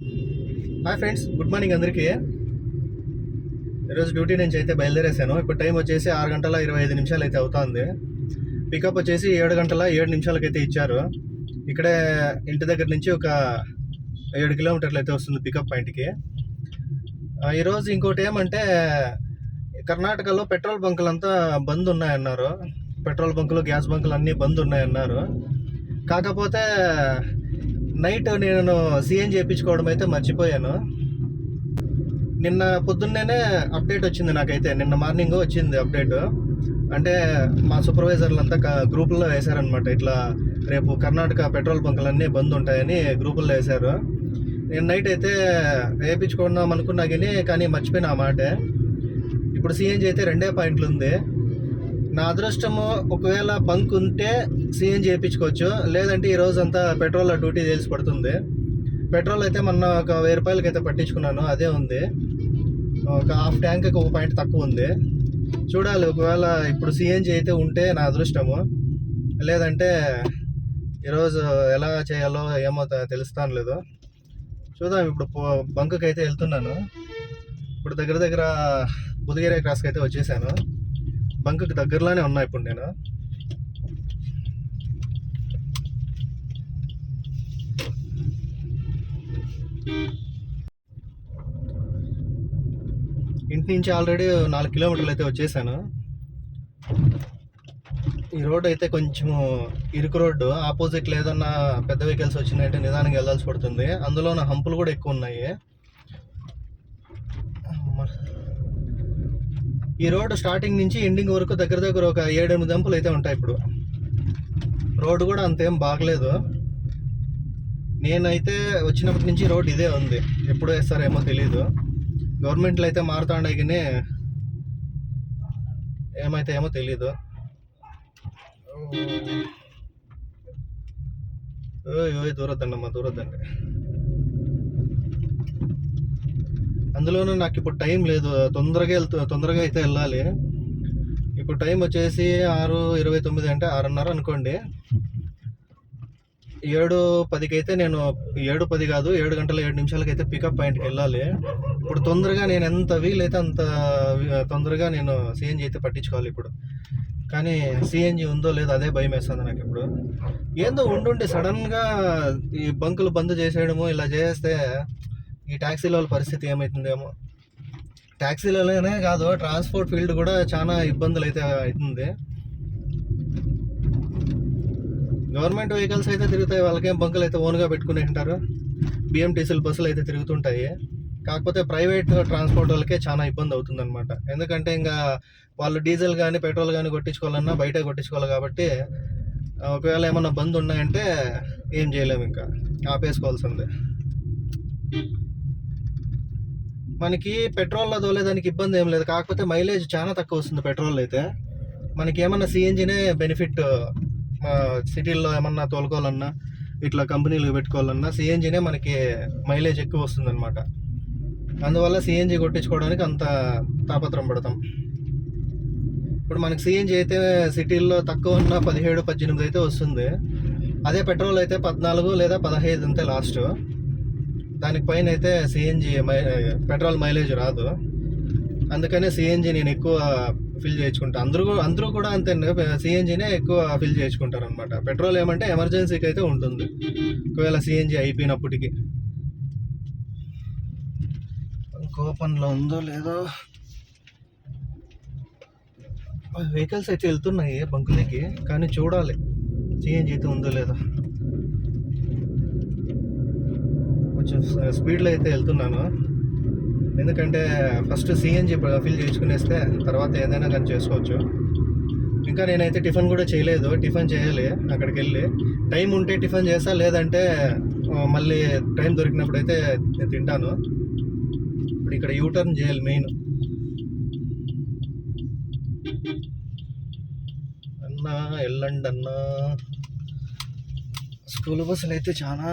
Hi friends good morning అందరికీ. ఈరోజు duty నుంచి అయితే బయలుదేరేసాను ఇప్పుడు టైం వచ్చేసి ఆరు గంటల ఇరవై ఐదు నిమిషాలు అయితే అవుతుంది. పికప్ వచ్చేసి ఏడు గంటల ఏడు నిమిషాలకైతే ఇచ్చారు. ఇక్కడే ఇంటి దగ్గర నుంచి ఒక ఏడు కిలోమీటర్లు అయితే వస్తుంది పికప్ పాయింట్కి ఈరోజు ఇంకోటి ఏమంటే కర్ణాటకలో పెట్రోల్ బంకులు అంతా బంద్ ఉన్నాయన్నారు. పెట్రోల్ బంకులు గ్యాస్ బంకులు అన్నీ బంద్ ఉన్నాయన్నారు. కాకపోతే నైట్ నేను సిఎన్ చేయించుకోవడం అయితే మర్చిపోయాను. నిన్న పొద్దున్నేనే అప్డేట్ వచ్చింది నాకైతే. నిన్న మార్నింగ్ వచ్చింది అప్డేట్. అంటే మా సూపర్వైజర్లు అంతా గ్రూపుల్లో వేశారనమాట ఇట్లా రేపు కర్ణాటక పెట్రోల్ బంకులన్నీ బంద్ ఉంటాయని గ్రూపుల్లో వేశారు. నేను నైట్ అయితే వేయించుకుందాం అనుకున్నా కానీ కానీ మర్చిపోయిన ఆ మాటే. ఇప్పుడు సిఎన్జి అయితే రెండే పాయింట్లు ఉంది. నా అదృష్టము ఒకవేళ బంక్ ఉంటే సిఎన్జి చేయించుకోవచ్చు. లేదంటే ఈ రోజు అంతా పెట్రోల్ డ్యూటీ తెలిసి పడుతుంది. పెట్రోల్ అయితే మొన్న ఒక వెయ్యి రూపాయలకి అయితే పట్టించుకున్నాను. అదే ఉంది. ఒక హాఫ్ ట్యాంక్ ఒక పాయింట్ తక్కువ ఉంది. చూడాలి ఒకవేళ ఇప్పుడు సిఎన్జి అయితే ఉంటే నా అదృష్టము. లేదంటే ఈరోజు ఎలా చేయాలో ఏమో తెలుస్తాను లేదు. చూద్దాం ఇప్పుడు పో- బంకుకి అయితే వెళ్తున్నాను. ఇప్పుడు దగ్గర దగ్గర బుధగిరి క్రాస్కి అయితే వచ్చేసాను. బంకుకి దగ్గరలోనే ఉన్నా ఇప్పుడు నేను. ఇంటి నుంచి ఆల్రెడీ నాలుగు కిలోమీటర్లు అయితే వచ్చేసాను. ఈ రోడ్ అయితే కొంచెం ఇరుకు రోడ్డు. ఆపోజిట్లో ఏదన్నా పెద్ద వెహికల్స్ వచ్చినాయంటే నిదానంగా వెళ్ళాల్సి పడుతుంది. అందులో నా హంపులు కూడా ఎక్కువ ఉన్నాయి అమ్మ. ఈ రోడ్డు స్టార్టింగ్ నుంచి ఎండింగ్ వరకు దగ్గర దగ్గర ఒక ఏడెనిమిది దంపలు అయితే ఉంటాయి ఇప్పుడు. రోడ్డు కూడా అంతేం బాగలేదు. నేనైతే వచ్చినప్పటి నుంచి రోడ్ ఇదే ఉంది. ఎప్పుడు వేస్తారేమో తెలీదు. గవర్నమెంట్లో అయితే మారుతా కానీ ఏమైతే ఏమో తెలీదు. ఓయ్ ఓయ్ దూరద్దండమ్మా దూరద్దండి. అందులోనూ నాకు ఇప్పుడు టైం లేదు. తొందరగా వెళ్తు తొందరగా అయితే వెళ్ళాలి. ఇప్పుడు టైం వచ్చేసి ఆరు ఇరవై తొమ్మిది అంటే ఆరున్నర అనుకోండి. ఏడు పదికి అయితే నేను ఏడు పది కాదు ఏడు గంటల ఏడు నిమిషాలకి అయితే పికప్ పాయింట్కి వెళ్ళాలి. ఇప్పుడు తొందరగా నేను ఎంత వీలైతే అంత తొందరగా నేను సిఎన్జి అయితే పట్టించుకోవాలి ఇప్పుడు. కానీ సిఎన్జి ఉందో లేదో అదే భయం వేస్తుంది నాకు ఇప్పుడు. ఏందో ఉండుండి సడన్గా ఈ బంకులు బంద్ చేసేయడము ఇలా చేస్తే ఈ ట్యాక్సీల వాళ్ళ పరిస్థితి ఏమవుతుందేమో ట్యాక్సీలలోనే కాదు ట్రాన్స్పోర్ట్ ఫీల్డ్ కూడా చాలా ఇబ్బందులు అయితే అవుతుంది గవర్నమెంట్ వెహికల్స్ అయితే తిరుగుతాయి వాళ్ళకేం బంకులు అయితే ఓన్గా పెట్టుకునే ఉంటారు. బిఎంటీసీలు బస్సులు అయితే తిరుగుతుంటాయి. కాకపోతే ప్రైవేట్ ట్రాన్స్పోర్ట్ వాళ్ళకే చాలా ఇబ్బంది అవుతుందన్నమాట. ఎందుకంటే ఇంకా వాళ్ళు డీజిల్ కానీ పెట్రోల్ కానీ కొట్టించుకోవాలన్నా బయటే కొట్టించుకోవాలి కాబట్టి ఒకవేళ ఏమన్నా బంద్ ఉన్నాయంటే ఏం చేయలేము ఇంకా. ఆపేసుకోవాల్సిందే. మనకి పెట్రోల్లో తోలేదానికి ఇబ్బంది ఏం లేదు. కాకపోతే మైలేజ్ చాలా తక్కువ వస్తుంది పెట్రోల్ అయితే. మనకి ఏమన్నా సిఎన్జినే బెనిఫిట్ సిటీల్లో ఏమన్నా తోలుకోవాలన్నా ఇట్లా కంపెనీలు పెట్టుకోవాలన్నా సిఎన్జినే మనకి మైలేజ్ ఎక్కువ వస్తుంది అనమాట అందువల్ల సిఎన్జి కొట్టించుకోవడానికి అంత తాపత్రం పడతాం. ఇప్పుడు మనకి సిఎన్జి అయితే సిటీల్లో తక్కువ ఉన్న పదిహేడు పద్దెనిమిది అయితే వస్తుంది. అదే పెట్రోల్ అయితే పద్నాలుగు లేదా పదహైదు అంతే లాస్ట్. దానికి పైన అయితే సిఎన్జి మై పెట్రోల్ మైలేజ్ రాదు. అందుకనే సిఎన్జి నేను ఎక్కువ ఫిల్ చేయించుకుంటా. అందరూ కూడా- అందరూ కూడా అంతే సిఎన్జీనే ఎక్కువ ఫిల్ చేయించుకుంటారు అనమాట పెట్రోల్ ఏమంటే ఎమర్జెన్సీకి అయితే ఉంటుంది. ఒకవేళ సిఎన్జీ అయిపోయినప్పటికీ. కోపన్లో ఉందో లేదో. వెహికల్స్ అయితే వెళ్తున్నాయి బంకులకి కానీ చూడాలి. సిఎన్జీ అయితే ఉందో లేదో. కొంచెం స్పీడ్లో అయితే వెళ్తున్నాను. ఎందుకంటే ఫస్ట్ సిఎన్జి ఫిల్ చేసుకునేస్తే తర్వాత ఏదైనా కానీ చేసుకోవచ్చు. ఇంకా నేనైతే టిఫిన్ కూడా చేయలేదు. టిఫిన్ చేయాలి అక్కడికి వెళ్ళి. టైం ఉంటే టిఫిన్ చేస్తా లేదంటే మళ్ళీ టైం దొరికినప్పుడు అయితే నేను తింటాను. ఇప్పుడు ఇక్కడ యూటర్న్ చేయాలి మెయిన్. అన్నా వెళ్ళండి అన్నా. స్కూల్ బస్సులు అయితే చాలా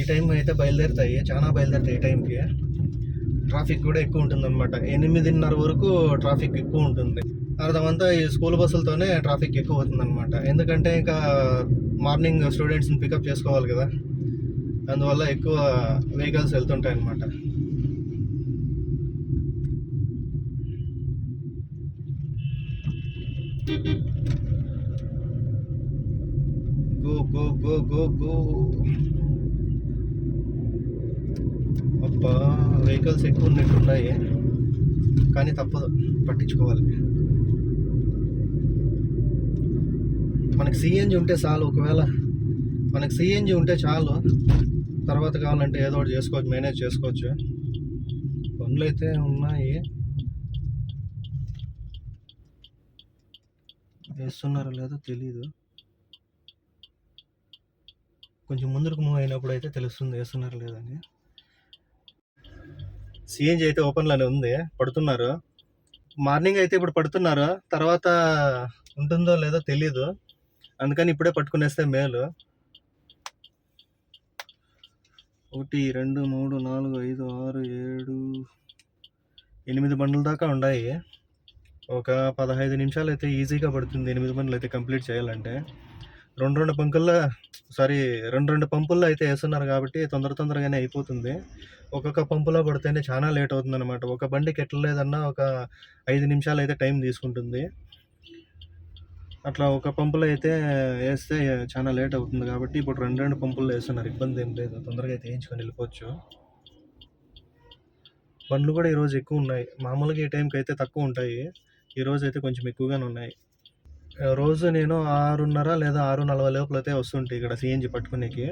ఈ టైం అయితే బయలుదేరుతాయి చాలా బయలుదేరుతాయి ఈ టైంకి ట్రాఫిక్ కూడా ఎక్కువ ఉంటుంది అనమాట ఎనిమిదిన్నర వరకు ట్రాఫిక్ ఎక్కువ ఉంటుంది. అర్థమంతా ఈ స్కూల్ బస్సులతోనే ట్రాఫిక్ ఎక్కువ అవుతుంది అనమాట ఎందుకంటే ఇంకా మార్నింగ్ స్టూడెంట్స్ని పికప్ చేసుకోవాలి కదా. అందువల్ల ఎక్కువ వెహికల్స్ వెళ్తుంటాయి అన్నమాట. Go go go go go అబ్బా వెహికల్స్ ఎక్కువ ఉన్నట్టున్నాయి. కానీ తప్పదు పట్టించుకోవాలి. మనకి సిఎన్జి ఉంటే చాలు ఒకవేళ మనకి సిఎన్జి ఉంటే చాలు. తర్వాత కావాలంటే ఏదో ఒకటి చేసుకోవచ్చు మేనేజ్ చేసుకోవచ్చు. పనులు అయితే ఉన్నాయి. వేస్తున్నారో లేదో తెలీదు. కొంచెం ముందుకు మూవ్ అయినప్పుడు అయితే తెలుస్తుంది వేస్తున్నారో లేదని సిఎన్జి అయితే ఓపెన్లోనే ఉంది. పడుతున్నారు. మార్నింగ్ అయితే ఇప్పుడు పడుతున్నారు. తర్వాత ఉంటుందో లేదో తెలీదు. అందుకని ఇప్పుడే పట్టుకునేస్తే మేలు. ఒకటి రెండు మూడు నాలుగు ఐదు ఆరు ఏడు ఎనిమిది బండ్ల దాకా ఉన్నాయి ఒక పదహైదు నిమిషాలు అయితే ఈజీగా పడుతుంది. ఎనిమిది బండ్లు అయితే కంప్లీట్ చేయాలంటే. రెండు రెండు పంకుల్లో సారీ రెండు రెండు పంపుల్లో అయితే వేస్తున్నారు కాబట్టి తొందర తొందరగానే అయిపోతుంది. ఒక్కొక్క పంపులో పడితేనే చాలా లేట్ అవుతుంది అనమాట ఒక బండికి ఎట్లా లేదన్నా ఒక ఐదు నిమిషాలు అయితే టైం తీసుకుంటుంది. అట్లా ఒక పంపులో అయితే వేస్తే చాలా లేట్ అవుతుంది కాబట్టి ఇప్పుడు రెండు రెండు పంపుల్లో వేస్తున్నారు. ఇబ్బంది ఏం లేదు. తొందరగా అయితే వేయించుకొని వెళ్ళిపోవచ్చు. బండ్లు కూడా ఈరోజు ఎక్కువ ఉన్నాయి. మామూలుగా ఈ టైంకి అయితే తక్కువ ఉంటాయి. ఈరోజు అయితే కొంచెం ఎక్కువగానే ఉన్నాయి. రోజు నేను ఆరున్నర లేదా ఆరు నలభై లోపల అయితే వస్తుంటాయి ఇక్కడ సిఎన్జి పట్టుకునేకి.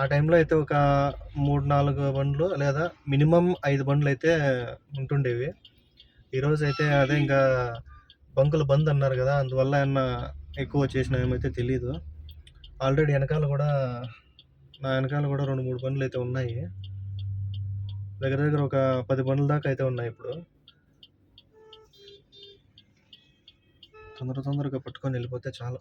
ఆ టైంలో అయితే ఒక మూడు నాలుగు బండ్లు లేదా మినిమం ఐదు బండ్లు అయితే ఉంటుండేవి. ఈరోజు అయితే అదే ఇంకా బంకులు బంద్ అన్నారు కదా అందువల్ల ఏమన్నా ఎక్కువ చేసిన ఏమైతే తెలియదు ఆల్రెడీ వెనకాల కూడా నా వెనకాల కూడా రెండు మూడు బండ్లు అయితే ఉన్నాయి. దగ్గర దగ్గర ఒక పది బండ్ల దాకా అయితే ఉన్నాయి ఇప్పుడు. తొందర తొందరగా పట్టుకొని వెళ్ళిపోతే చాలు.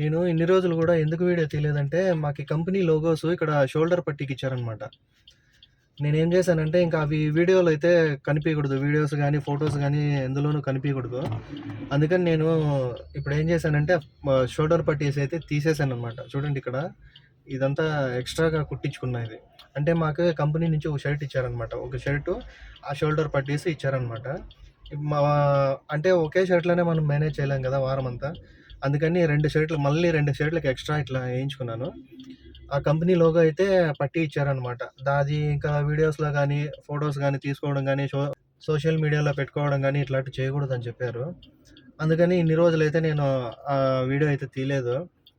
నేను ఇన్ని రోజులు కూడా ఎందుకు వీడియో తీయలేదంటే మాకు కంపెనీ లోగోస్ ఇక్కడ షోల్డర్ పట్టీకి ఇచ్చారనమాట నేనేం చేశానంటే ఇంకా అవి వీడియోలు అయితే కనిపించకూడదు వీడియోస్ కానీ ఫొటోస్ కానీ ఎందులోనూ కనిపించకూడదు అందుకని నేను ఇప్పుడు ఏం చేశానంటే షోల్డర్ పట్టీస్ అయితే తీసేసాను అనమాట చూడండి ఇక్కడ. ఇదంతా ఎక్స్ట్రాగా కుట్టించుకున్నా ఇది అంటే మాకు కంపెనీ నుంచి ఒక షర్ట్ ఇచ్చారనమాట ఒక షర్టు ఆ షోల్డర్ పట్టేసి ఇచ్చారనమాట మా అంటే ఒకే షర్ట్లోనే మనం మేనేజ్ చేయలేం కదా వారం అంతా అందుకని రెండు షర్ట్లు మళ్ళీ రెండు షర్ట్లకు ఎక్స్ట్రా ఇట్లా వేయించుకున్నాను. ఆ కంపెనీ లోగో అయితే పట్టి ఇచ్చారనమాట దాది ఇంకా వీడియోస్లో కానీ ఫొటోస్ కానీ తీసుకోవడం కానీ షో సోషల్ మీడియాలో పెట్టుకోవడం కానీ ఇట్లాంటివి చేయకూడదు అని చెప్పారు. అందుకని ఇన్ని రోజులైతే నేను ఆ వీడియో అయితే తీయలేదు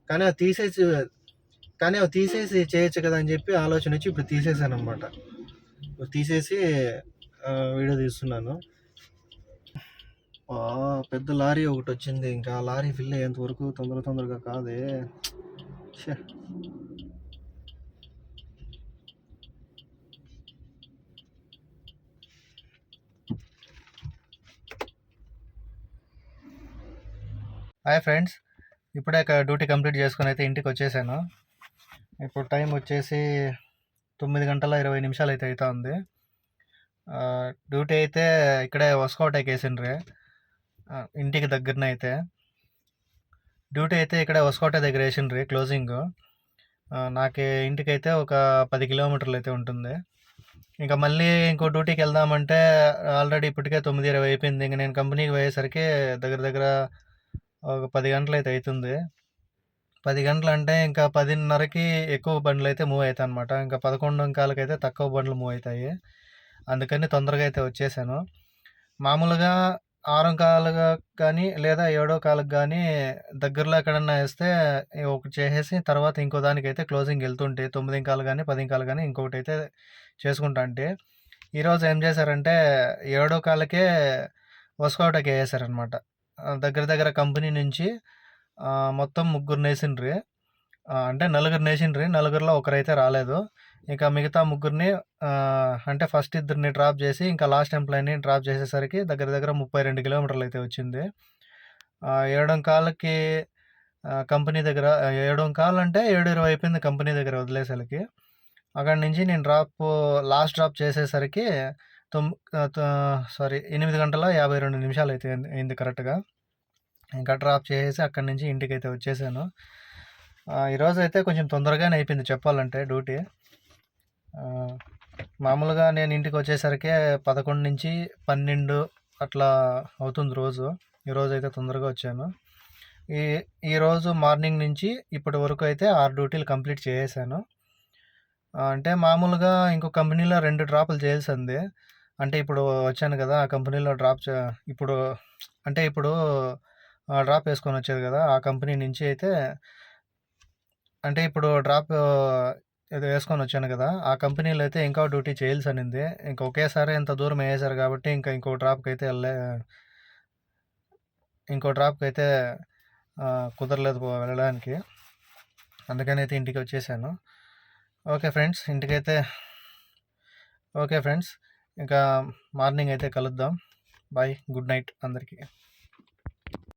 కానీ అది తీసేసి కానీ అవి తీసేసి చేయొచ్చు కదా అని చెప్పి ఆలోచన వచ్చి ఇప్పుడు తీసేసాను అనమాట తీసేసి వీడియో తీస్తున్నాను. పెద్ద లారీ ఒకటి వచ్చింది. ఇంకా ఆ లారీ ఫిల్ అయ్యేంత వరకు తొందర తొందరగా కాదే. హాయ్ ఫ్రెండ్స్ ఇప్పుడే డ్యూటీ కంప్లీట్ చేసుకుని అయితే ఇంటికి వచ్చేసాను. ఇప్పుడు టైం వచ్చేసి తొమ్మిది గంటల ఇరవై నిమిషాలు అయితే అవుతా ఉంది డ్యూటీ అయితే ఇక్కడే వస్కోటకి వేసిండ్రే. ఇంటికి దగ్గరనే అయితే. డ్యూటీ అయితే ఇక్కడే వస్కోట దగ్గర వేసిండ్రి క్లోజింగ్. నాకు ఇంటికి అయితే ఒక పది కిలోమీటర్లు అయితే ఉంటుంది. ఇంకా మళ్ళీ ఇంకో డ్యూటీకి వెళ్దామంటే ఆల్రెడీ ఇప్పటికే తొమ్మిది ఇరవై అయిపోయింది. ఇంక నేను కంపెనీకి పోయేసరికి దగ్గర దగ్గర ఒక పది గంటలు అయితే అవుతుంది పది గంటలు అంటే ఇంకా పదిన్నరకి ఎక్కువ బండ్లు అయితే మూవ్ అవుతాయి అనమాట ఇంకా పదకొండు కాలకైతే తక్కువ బండ్లు మూవ్ అవుతాయి అందుకని తొందరగా అయితే వచ్చేసాను. మామూలుగా ఆరో కాలుగా కానీ లేదా ఏడో కాలకు కానీ దగ్గరలో ఎక్కడన్నా వేస్తే ఒకటి చేసేసి తర్వాత ఇంకో దానికైతే క్లోజింగ్ వెళ్తుంటే తొమ్మిది కాలు కానీ పది కాలు కానీ ఇంకొకటి అయితే చేసుకుంటా అంటే ఈరోజు ఏం చేశారంటే ఏడో కాలకే వసుకోవటకి వేసారనమాట దగ్గర దగ్గర కంపెనీ నుంచి మొత్తం ముగ్గురు నేసిండ్రి. అంటే నలుగురు నేసిండ్రి నలుగురిలో ఒకరైతే రాలేదు. ఇంకా మిగతా ముగ్గురిని అంటే ఫస్ట్ ఇద్దరిని డ్రాప్ చేసి ఇంకా లాస్ట్ ఎంప్లాయీని డ్రాప్ చేసేసరికి దగ్గర దగ్గర ముప్పై రెండు కిలోమీటర్లు అయితే వచ్చింది. ఏడం కాళ్ళకి కంపెనీ దగ్గర ఏడం కాలు అంటే ఏడు ఇరవై అయిపోయింది కంపెనీ దగ్గర వదిలేసరికి. అక్కడి నుంచి నేను డ్రాప్ లాస్ట్ డ్రాప్ చేసేసరికి తొమ్ సారీ ఎనిమిది గంటల యాభై రెండు నిమిషాలు అయితే అయింది కరెక్ట్గా. ఇంకా డ్రాప్ చేసేసి అక్కడి నుంచి ఇంటికి అయితే వచ్చేసాను. ఈరోజు అయితే కొంచెం తొందరగానే అయిపోయింది చెప్పాలంటే డ్యూటీ. మామూలుగా నేను ఇంటికి వచ్చేసరికి పదకొండు నుంచి పన్నెండు అట్లా అవుతుంది రోజు. ఈరోజు అయితే తొందరగా వచ్చాను. ఈ ఈరోజు మార్నింగ్ నుంచి ఇప్పటి వరకు అయితే ఆరు డ్యూటీలు కంప్లీట్ చేసేసాను. అంటే మామూలుగా ఇంకో కంపెనీలో రెండు డ్రాపులు చేయాల్సింది. అంటే ఇప్పుడు వచ్చాను కదా ఆ కంపెనీలో డ్రాప్ చే- ఇప్పుడు అంటే ఇప్పుడు డ్రాప్ వేసుకొని వచ్చేది కదా! ఆ కంపెనీ నుంచి అయితే అంటే ఇప్పుడు డ్రాప్ ఏదో వేసుకొని వచ్చాను కదా! ఆ కంపెనీలో అయితే ఇంకా డ్యూటీ చేయాల్సి అనింది. ఇంకా ఒకేసారి ఇంత దూరం వేసారు కాబట్టి ఇంకా ఇంకో డ్రాప్కి అయితే వెళ్ళే ఇంకో డ్రాప్కి అయితే కుదరలేదు పో- వెళ్ళడానికి. అందుకని అయితే ఇంటికి వచ్చేసాను. ఓకే ఫ్రెండ్స్ ఇంటికైతే ఓకే ఫ్రెండ్స్ ఇంకా మార్నింగ్ అయితే కలుద్దాం. బాయ్ గుడ్ నైట్ అందరికీ.